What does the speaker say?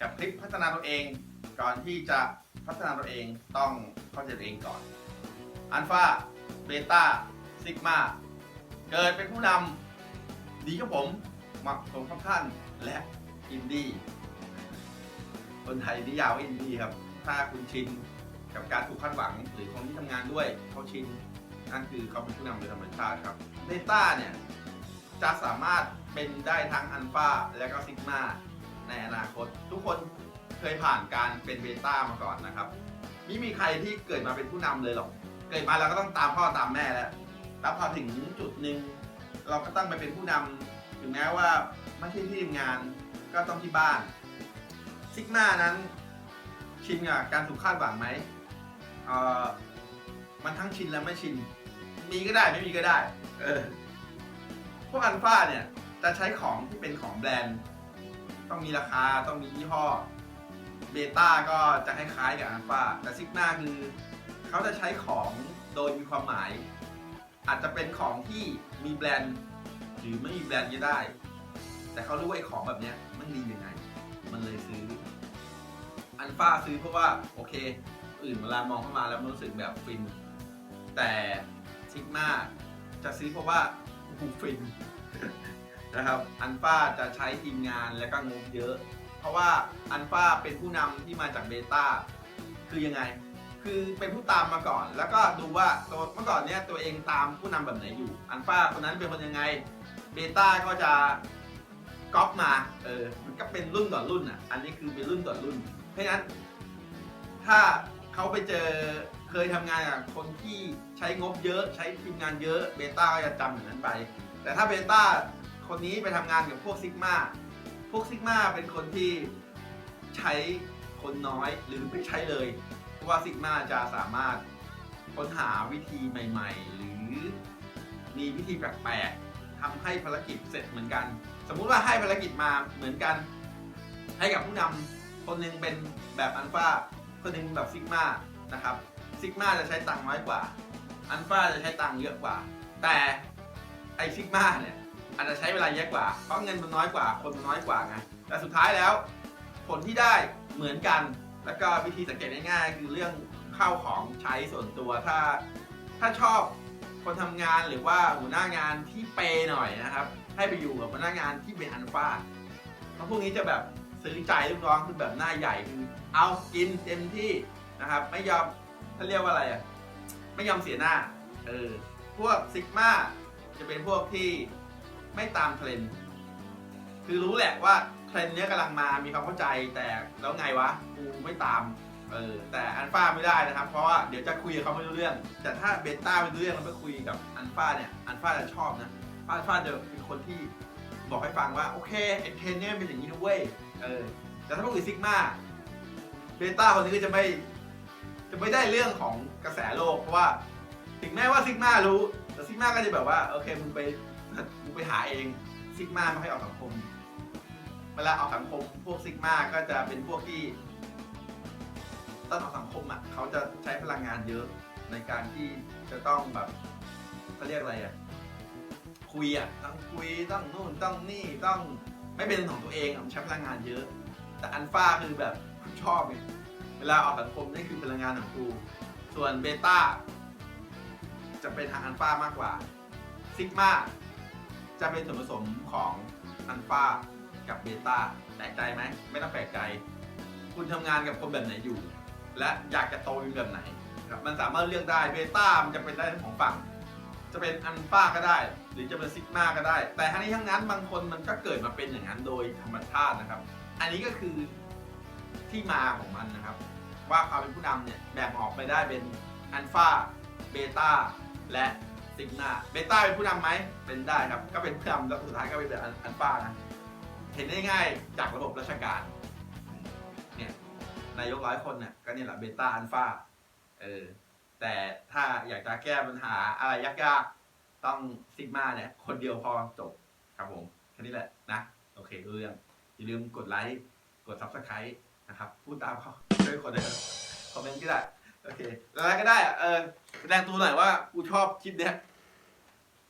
กับคลิปพัฒนาตัวเอง ก่อนที่จะพัฒนาตัวเองต้องเข้าใจตัวเองก่อนอัลฟาเบต้าซิกมาเกิดเป็นผู้นำดีกับผมหมาะสมกับท่านและอินดี้คนไทยนิยามว่าอินดี้ครับ ถ้าคุณชินกับการถูกคาดหวังหรือคนที่ทำงานด้วยเขาชินนั่นคือเขาเป็นผู้นำโดยธรรมชาติครับเบต้าเนี่ยจะสามารถเป็นได้ทั้งอัลฟาและก็ซิกมา ในอนาคต ทุกคนเคยผ่านการเป็นเบต้ามาก่อนนะครับไม่มีใครที่เกิดมาเป็นผู้นำเลยหรอก เกิดมาเราก็ต้องตามพ่อตามแม่แล้วแล้วพอถึงจุดหนึ่งเราก็ต้องไปเป็นผู้นำถึงแม้ว่าไม่ใช่ที่ทำงานก็ต้องที่บ้านซิกมานั้นชินกับการถูกคาดหวังไหมเออมันทั้งชินและไม่ชิน มีก็ได้ไม่มีก็ได้ เออพวกอัลฟาเนี่ยจะใช้ของที่เป็นของแบรนด์ ต้องมีราคาต้องมียี่ห้อเบต้าก็จะคล้ายๆกับอัลฟาแต่ซิกมาคือเขาจะใช้ของโดยมีความหมาย อาจจะเป็นของที่มีแบรนด์ หรือไม่มีแบรนด์ก็ได้ แต่เขารู้ว่าไอ้ของแบบเนี้ยมันดียังไง มันเลยซื้ออัลฟาซื้อเพราะว่าโอเค อื่นเวลามองเข้ามาแล้วมันรู้สึกแบบฟิน แต่ซิกมาจะซื้อเพราะว่าหูฟิน นะครับอันฟ้าจะใช้ทีมงานและก็งบเยอะ เพราะว่าอันฟ้าเป็นผู้นำที่มาจากเบต้าคือยังไง คือเป็นผู้ตามมาก่อน แล้วก็ดูว่าตัวเมื่อก่อนเนี้ยตัวเองตามผู้นำแบบไหนอยู่ อันฟ้าคนนั้นเป็นคนยังไงเบต้าก็จะก๊อปมาเออมันก็เป็นรุ่นต่อรุ่นอะอันนี้คือเป็นรุ่นต่อรุ่น เพราะฉะนั้นถ้าเขาไปเจอเคยทำงานกับคนที่ใช้งบเยอะใช้ทีมงานเยอะเบต้าก็จะจำอย่างนั้นไป แต่ถ้าเบต้า คนนี้ไปทำงานกับพวกซิกมาพวกซิกมาเป็นคนที่ใช้คนน้อยหรือไม่ใช้เลย เพราะว่าซิกมาจะสามารถค้นหาวิธีใหม่ ๆ หรือมีวิธีแปลกๆทำให้ภารกิจเสร็จเหมือนกัน สมมุติว่าให้ภารกิจมาเหมือนกัน ให้กับผู้นำคนหนึงเป็นแบบอัลฟาคนหนึงแบบซิกมานะครับซิกมาจะใช้ตังค์น้อยกว่าอัลฟาจะใช้ตังค์เยอะกว่า แต่ไอซิกมาเนี่ย อาจจะใช้เวลาเยอะกว่า เพราะเงินมันน้อยกว่า คนมันน้อยกว่าไง แต่สุดท้ายแล้ว ผลที่ได้เหมือนกัน แล้วก็วิธีสังเกตง่ายๆคือเรื่องข้าวของใช้ส่วนตัว ถ้า ถ้าชอบคนทำงานหรือว่าหัวหน้างานที่เปย์หน่อยนะครับ ให้ไปอยู่กับหัวหน้างานที่เป็นอัลฟาเพราะพวกนี้จะแบบซื้อใจลูกน้องคือแบบหน้าใหญ่คือเอากินเต็มที่นะครับ ไม่ยอมเขาเรียกว่าอะไรอะ ไม่ยอมเสียหน้า เออ พวกซิกมาจะเป็นพวกที่ ไม่ตามเทรนด์ คือรู้แหละว่าเทรนด์เนี้ยกำลังมามีความเข้าใจแต่แล้วไงวะกูไม่ตามเออแต่อันฟ้าไม่ได้นะครับ เพราะว่าเดี๋ยวจะคุยกับเขาไม่รู้เรื่อง แต่ถ้าเบต้าไม่รู้เรื่องแล้วไปคุยกับอันฟ้าเนี่ยอันฟ้าจะชอบนะอันฟาจะเป็นคนที่บอกให้ฟังว่าโอเคไอ้เทรนเนี่ยเป็นอย่างนี้นะเว้ยเออแต่ถ้าพวกอื่นซิกมาเบต้าคนนี้ก็จะไม่จะไม่ได้เรื่องของกระแสโลกเพราะว่าถึงแม้ว่าซิกมารู้แต่ซิกมาก็จะแบบว่าโอเคมึงไป มึงไปหาเองซิกมาไม่ให้ออกสังคม เวลาออกสังคม พวกซิกมาก็จะเป็นพวกที่ต้นออกสังคมอะเขาจะใช้พลังงานเยอะในการที่จะต้องแบบเขาเรียกอะไรอะคุยอะต้องคุยต้องนู่นต้องนี่ต้องไม่เป็นของตัวเองอะใช้พลังงานเยอะ แต่อันฟ้าคือแบบชอบไงเวลาออกสังคมนี่คือพลังงานของกูส่วนเบต้าจะเป็นทางอันฟ้ามากกว่าซิกมา จะเป็นส่วนผสมของอันฟ้ากับเบต้าแปลกใจไหม ไม่ต้องแปลกใจ คุณทำงานกับคนแบบไหนอยู่ และอยากจะโตเป็นแบบไหนครับมันสามารถเลือกได้เบต้ามันจะเป็นได้ทั้งสองฝั่ง จะเป็นอันฟ้าก็ได้ หรือจะเป็นซิกมาก็ได้ แต่ทั้งนี้ทั้งนั้นบางคนมันก็เกิดมาเป็นอย่างนั้นโดยธรรมชาตินะครับ อันนี้ก็คือที่มาของมันนะครับ ว่าความเป็นผู้นำเนี่ยแบ่งออกไปได้เป็นอัลฟาเบต้าและ ซิกมาเบต้าเป็นผู้นำไหมเป็นได้ครับ ก็เป็นผู้นำแล้วสุดท้ายก็เป็นอัลฟานะเห็นได้ง่ายจากระบบราชการเนี่ยนายกร้อยคนเนี่ยก็เนี่ยแหละเบต้าอัลฟาเออแต่ถ้าอยากจะแก้ปัญหาอะไรยากๆ ต้องซิกมาเนี่ย คนเดียวพอจบครับผมแค่นี้แหละนะ โอเคเรื่องอย่าลืมกดไลค์ กด subscribe นะครับ พูดตามเขาช่วยคนเลยคอมเมนต์ก็ได้ โอเค แล้วอะไรก็ได้ เออแสดงตัวหน่อยว่า กูชอบคลิปเนี้ย